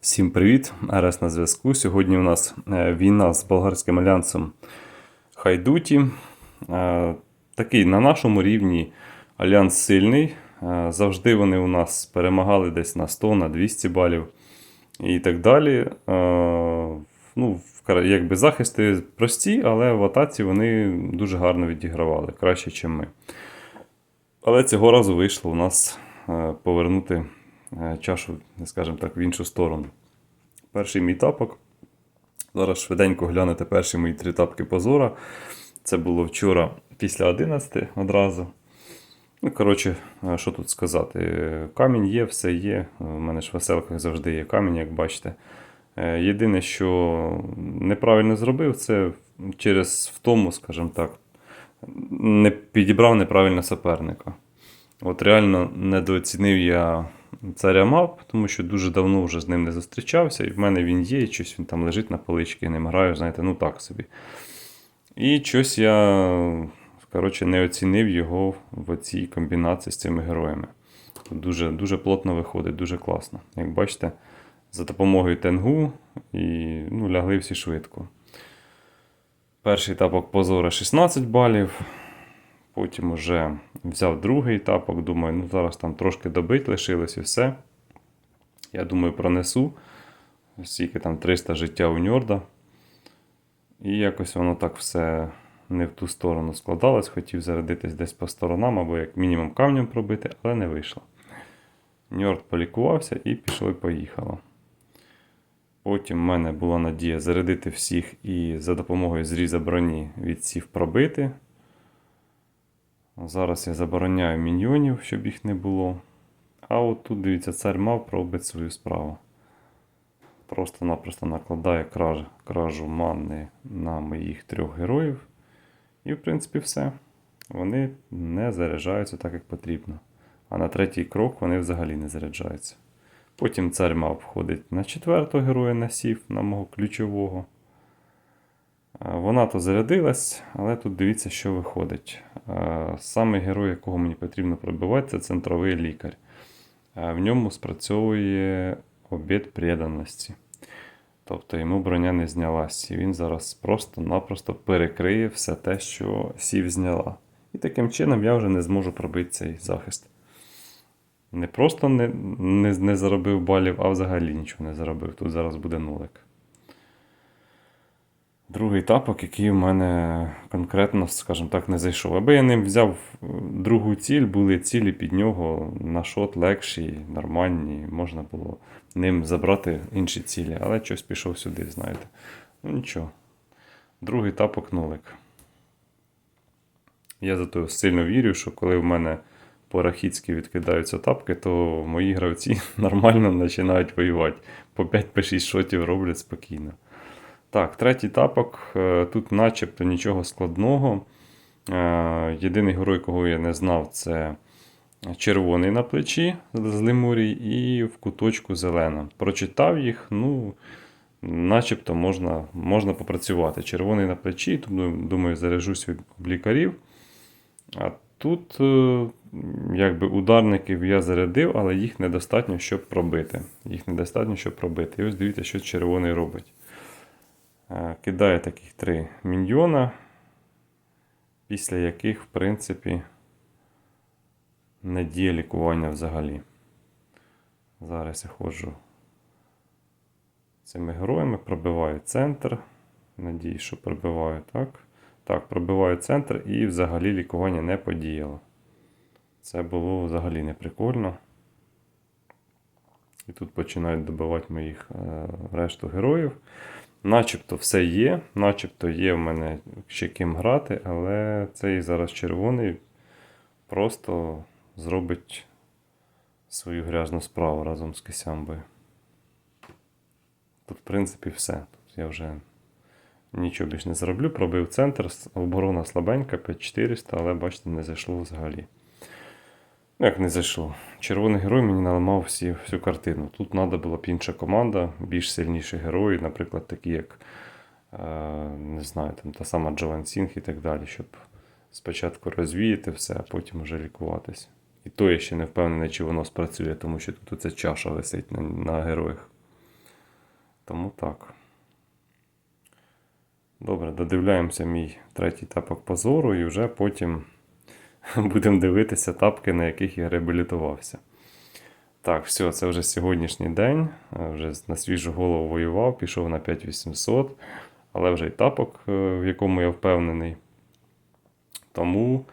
Всім привіт! РС на зв'язку. Сьогодні у нас е, війна з болгарським альянсом Хайдуті. Е, Такий на нашому рівні альянс сильний. Е, Завжди вони у нас перемагали десь на 100, на 200 балів і так далі. Ну, якби захисти прості, але в атаці вони дуже гарно відігравали, краще, ніж ми. Але цього разу вийшло у нас повернути чашу, скажімо так, в іншу сторону. Перший мій тапок. Зараз швиденько глянете перші мої три тапки позора. Це було вчора після 11 одразу. Ну, коротше, е, що тут сказати? Е, Камінь є, все є. У мене ж в веселках завжди є камінь, як бачите. Е, Єдине, що неправильно зробив, це через втому, скажімо так, не підібрав неправильно суперника. От реально недооцінив я царя мав, тому що дуже давно вже з ним не зустрічався, і в мене він є, і щось він там лежить на поличці, ним граю, знаєте, ну так собі. І щось я коротше, не оцінив його в цій комбінації з цими героями. Дуже, дуже плотно виходить, дуже класно. Як бачите, за допомогою тенгу і ну, лягли всі швидко. Перший тапок позора 16 балів. Потім вже взяв другий тапок, думаю, ну зараз там трошки добить лишилось і все. Я думаю, пронесу. Скільки там 300 життя у Ньорда. І якось воно так все не в ту сторону складалось. Хотів зарядитись десь по сторонам, або як мінімум камнем пробити, але не вийшло. Ньорд полікувався і пішло-поїхало. Потім в мене була надія зарядити всіх і за допомогою зріза броні відсів пробити. Зараз я забороняю міньйонів, щоб їх не було. А от тут, дивіться, цар мав пробити свою справу. Просто-напросто накладає краж, кражу манни на моїх трьох героїв. І, в принципі, все. Вони не заряджаються так, як потрібно. А на третій крок вони взагалі не заряджаються. Потім цар мав входить на четвертого героя насів, на мого ключового. Е, Вона то зарядилась, але тут дивіться, що виходить. Е, Саме герой, якого мені потрібно пробивати, це центровий лікар. Е, В ньому спрацьовує обід преданості. Тобто йому броня не знялась. І він зараз просто-напросто перекриє все те, що сів зняла. І таким чином я вже не зможу пробити цей захист. Не просто не, не, не заробив балів, а взагалі нічого не заробив. Тут зараз буде нулик. Другий тапок, який в мене конкретно, скажімо так, не зайшов. Аби я ним взяв е, другу ціль, були цілі під нього на шот легші, нормальні, можна було ним забрати інші цілі, але щось пішов сюди, знаєте. Ну нічого. Другий тапок нулик. Я зато сильно вірю, що коли в мене по-рахіцьки відкидаються тапки, то мої гравці нормально починають воювати. По 5-6 шотів роблять спокійно. Так, третій тапок. Е, Тут начебто нічого складного. Е, Єдиний герой, кого я не знав, це червоний на плечі з Лемурій і в куточку зелена. Прочитав їх, ну, начебто можна, можна попрацювати. Червоний на плечі, тому, думаю, заряжусь від лікарів. А тут, е, якби ударників я зарядив, але їх недостатньо, щоб пробити. Їх недостатньо, щоб пробити. І ось дивіться, що червоний робить. Е, Кидає таких три міньйона, після яких, в принципі, не діє лікування взагалі. Зараз я ходжу цими героями, пробиваю центр. Надіюсь, що пробиваю так. Так, пробиваю центр і взагалі лікування не подіяло. Це було взагалі не прикольно. І тут починають добивати моїх е, решту героїв. Начебто все є, начебто є в мене ще ким грати, але цей зараз червоний просто зробить свою грязну справу разом з Кисямбою. Тут, в принципі, все. Тут я вже нічого більш не зроблю. Пробив центр, оборона слабенька, 5400, але бачите, не зайшло взагалі. Ну, як не зайшло. Червоний герой мені наламав всі, всю картину. Тут треба була б інша команда, більш сильніші герої, наприклад, такі, як е, не знаю, там та сама Джован Сінг і так далі, щоб спочатку розвіяти все, а потім вже лікуватись. І то я ще не впевнений, чи воно спрацює, тому що тут оця чаша висить на, на героях. Тому так. Добре, додивляємося мій третій тапок позору і вже потім будемо дивитися тапки, на яких я реабілітувався. Так, все, це вже сьогоднішній день. Е, Вже на свіжу голову воював, пішов на 5800, але вже й тапок, е, в якому я впевнений. Тому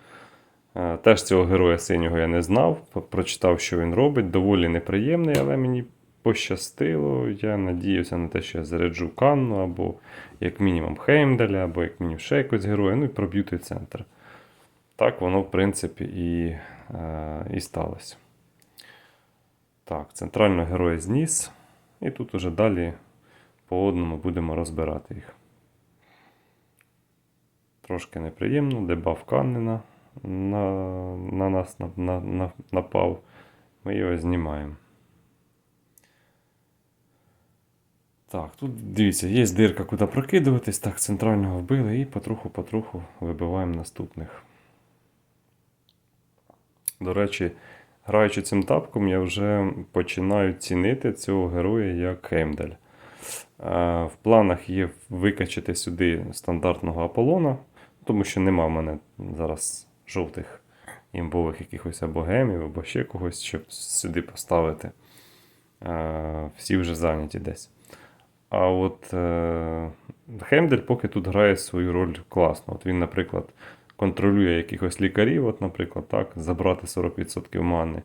е, теж цього героя синього я не знав. Прочитав, що він робить. Доволі неприємний, але мені пощастило. Я надіявся на те, що я заряджу Канну, або як мінімум Хеймдаля, або як мінімум ще якогось героя, ну і проб'ю той центр. Так воно, в принципі, і, е, і сталося. Так, центрального героя зніс. І тут уже далі по одному будемо розбирати їх. Трошки неприємно, дебаф Каннена на, на нас на, на, на, напав. Ми його знімаємо. Так, тут дивіться, є дирка, куди прокидуватись. Так, центрального вбили і потроху-потроху вибиваємо наступних. До речі, граючи цим тапком, я вже починаю цінити цього героя як Хеймдаль. Е, В планах є викачати сюди стандартного Аполлона, тому що нема в мене зараз жовтих імбових якихось або гемів, або ще когось, щоб сюди поставити. Е, Всі вже зайняті десь. А от е, Хемдель поки тут грає свою роль класно. От він, наприклад, контролює якихось лікарів, от, наприклад, так, забрати 40% мани.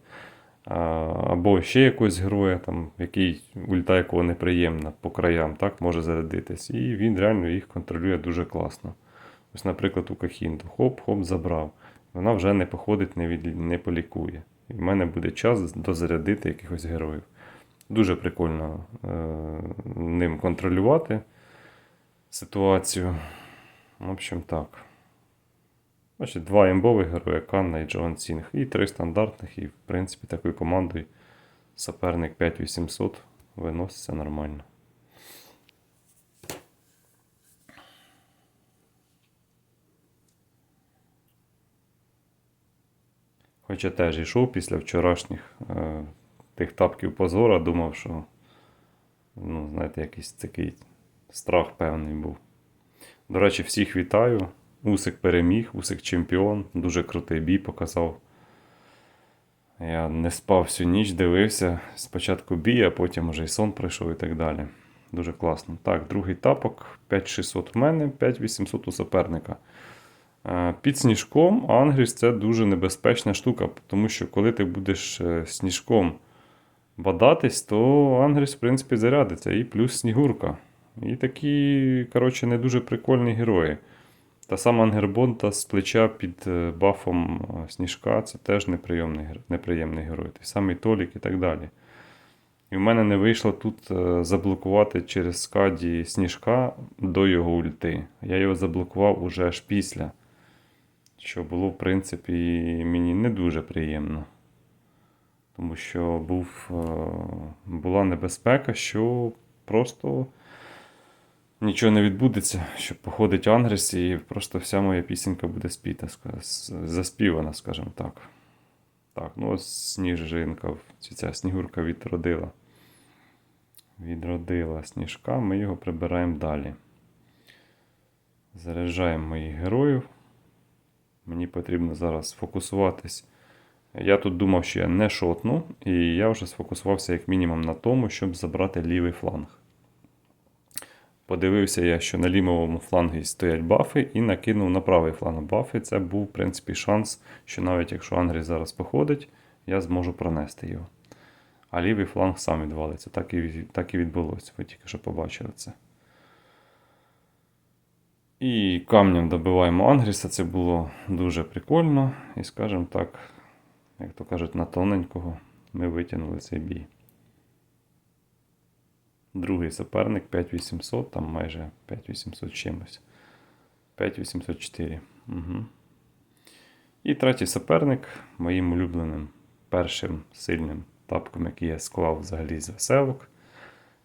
Або ще якогось героя, там, який ульта якого неприємна по краям, так, може зарядитись. І він реально їх контролює дуже класно. Ось, наприклад, у Кахінту. Хоп-хоп, забрав. Вона вже не походить, не, від, не полікує. І в мене буде час дозарядити якихось героїв. Дуже прикольно е, ним контролювати ситуацію. В общем, так. Значить, два імбових герої Канна і Джоан Сінг. І три стандартних, і, в принципі, такою командою соперник 5800 виноситься нормально. Хоча теж йшов після вчорашніх е, тих тапків позора, думав, що, ну, знаєте, якийсь такий страх певний був. До речі, всіх вітаю. Усик переміг, Усик чемпіон, дуже крутий бій показав. Я не спав всю ніч, дивився. Спочатку бій, а потім вже і сон прийшов і так далі. Дуже класно. Так, другий тапок. 5600 в мене, 5800 у суперника. Е, Під сніжком Ангріс це дуже небезпечна штука, тому що коли ти будеш е, сніжком бадатись, то Ангріс, в принципі, зарядиться. І плюс снігурка. І такі, коротше, не дуже прикольні герої. Та сама Ангербонта з плеча під е, бафом е, сніжка це теж неприємний, неприємний герой. Той самий Толік і так далі. І в мене не вийшло тут е, заблокувати через скаді сніжка до його ульти. Я його заблокував уже аж після. Що було, в принципі, мені не дуже приємно. Тому що був, була небезпека, що просто нічого не відбудеться, що походить Ангрес, і просто вся моя пісенька буде спіта, заспівана, скажімо так. Так, ну ось сніжинка, ця снігурка відродила. Відродила сніжка, ми його прибираємо далі. Заряджаємо моїх героїв. Мені потрібно зараз сфокусуватись. Я тут думав, що я не шотну, і я вже сфокусувався як мінімум на тому, щоб забрати лівий фланг. Подивився я, що на лівому флангі стоять бафи, і накинув на правий фланг бафи. Це був, в принципі, шанс, що навіть якщо Англій зараз походить, я зможу пронести його. А лівий фланг сам відвалиться. Так і, так і відбулося. Ви тільки що побачили це. І камнем добиваємо Ангріса. Це було дуже прикольно. І, скажімо так, як то кажуть, на тоненького ми витягнули цей бій. Другий суперник 5800, там майже 5800 чимось. 5804. Угу. І третій суперник моїм улюбленим першим сильним тапком, який я склав взагалі з веселок,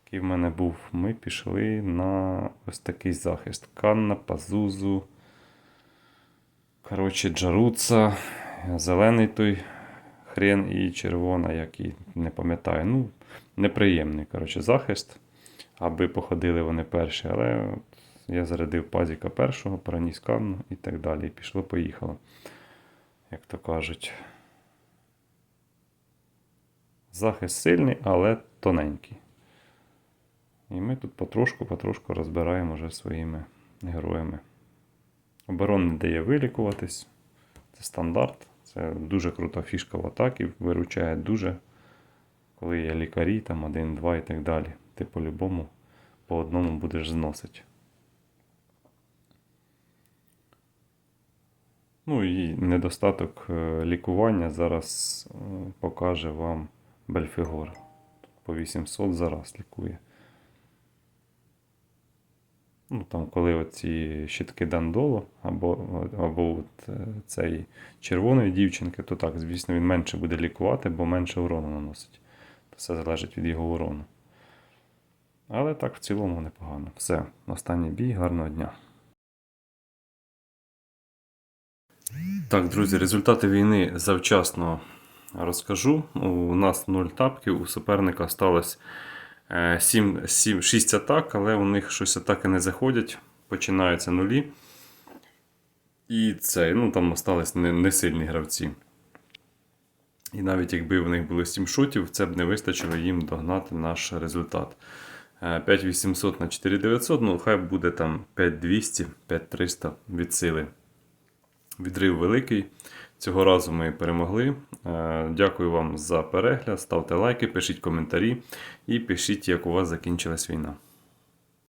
який в мене був, ми пішли на ось такий захист. Канна, Пазузу. Коротше, Джаруца, зелений той хрен і червона, який не пам'ятаю. Ну, неприємний коротше, захист. аби походили вони перші. Але от я зарядив пазіка першого, проніс канну і так далі. І пішло-поїхало. Як то кажуть. Захист сильний, але тоненький. І ми тут потрошку-потрошку розбираємо вже своїми героями. Оборон не дає вилікуватись. Це стандарт. Це дуже крута фішка в атакі. Виручає дуже, коли є лікарі, там один, два і так далі. Ти по-любому по одному будеш зносити. Ну і недостаток е, лікування зараз е, покаже вам Бельфігор. По 800 зараз лікує. Ну, там, коли оці щитки Дандоло або, або от е, цей червоної дівчинки, то так, звісно, він менше буде лікувати, бо менше урону наносить. То все залежить від його урону. Але так в цілому непогано. Все, останній бій, гарного дня. Так, друзі, результати війни завчасно розкажу. У нас 0 тапків, у суперника сталося 7, 7, 6 атак, але у них щось атаки не заходять, починаються нулі. І це, ну там остались не, не сильні гравці. І навіть якби в них було 7 шутів, це б не вистачило їм догнати наш результат. Е, 5800 на 4900, ну хай буде там 5200, 5300 від сили. Відрив великий. Цього разу ми перемогли. Е, Дякую вам за перегляд. Ставте лайки, пишіть коментарі і пишіть, як у вас закінчилась війна.